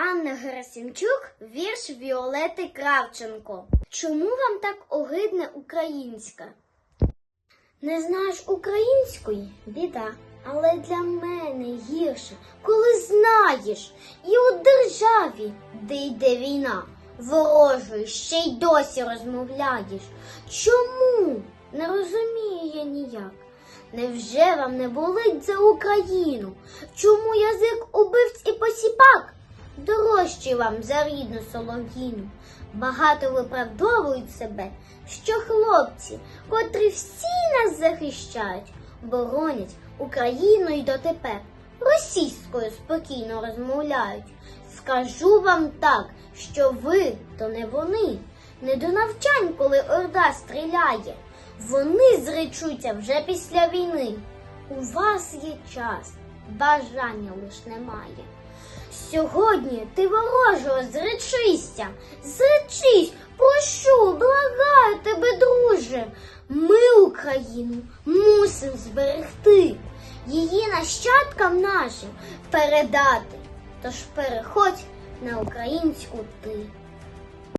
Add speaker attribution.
Speaker 1: Анна Герасимчук, вірш Віолети Кравченко. Чому вам так огидне українська? Не знаєш української біда, але для мене гірше, коли знаєш, і у державі, де йде війна, ворожою ще й досі розмовляєш. Чому? Не розумію я ніяк. Невже вам не болить за Україну? Чому язик убивць і посіпак? Дорожчий вам за рідну солов'їну. Багато виправдовують себе, що хлопці, котрі всі нас захищають, боронять Україну й дотепер, російською спокійно розмовляють. Скажу вам так, що ви то не вони, не до навчань, коли орда стріляє. Вони зречуться вже після війни. У вас є час, бажання лиш немає. Сьогодні ти ворожого зречися, зречись, прошу, благаю тебе, друже. Ми Україну мусимо зберегти, її нащадкам нашим передати. Тож переходь на українську ти.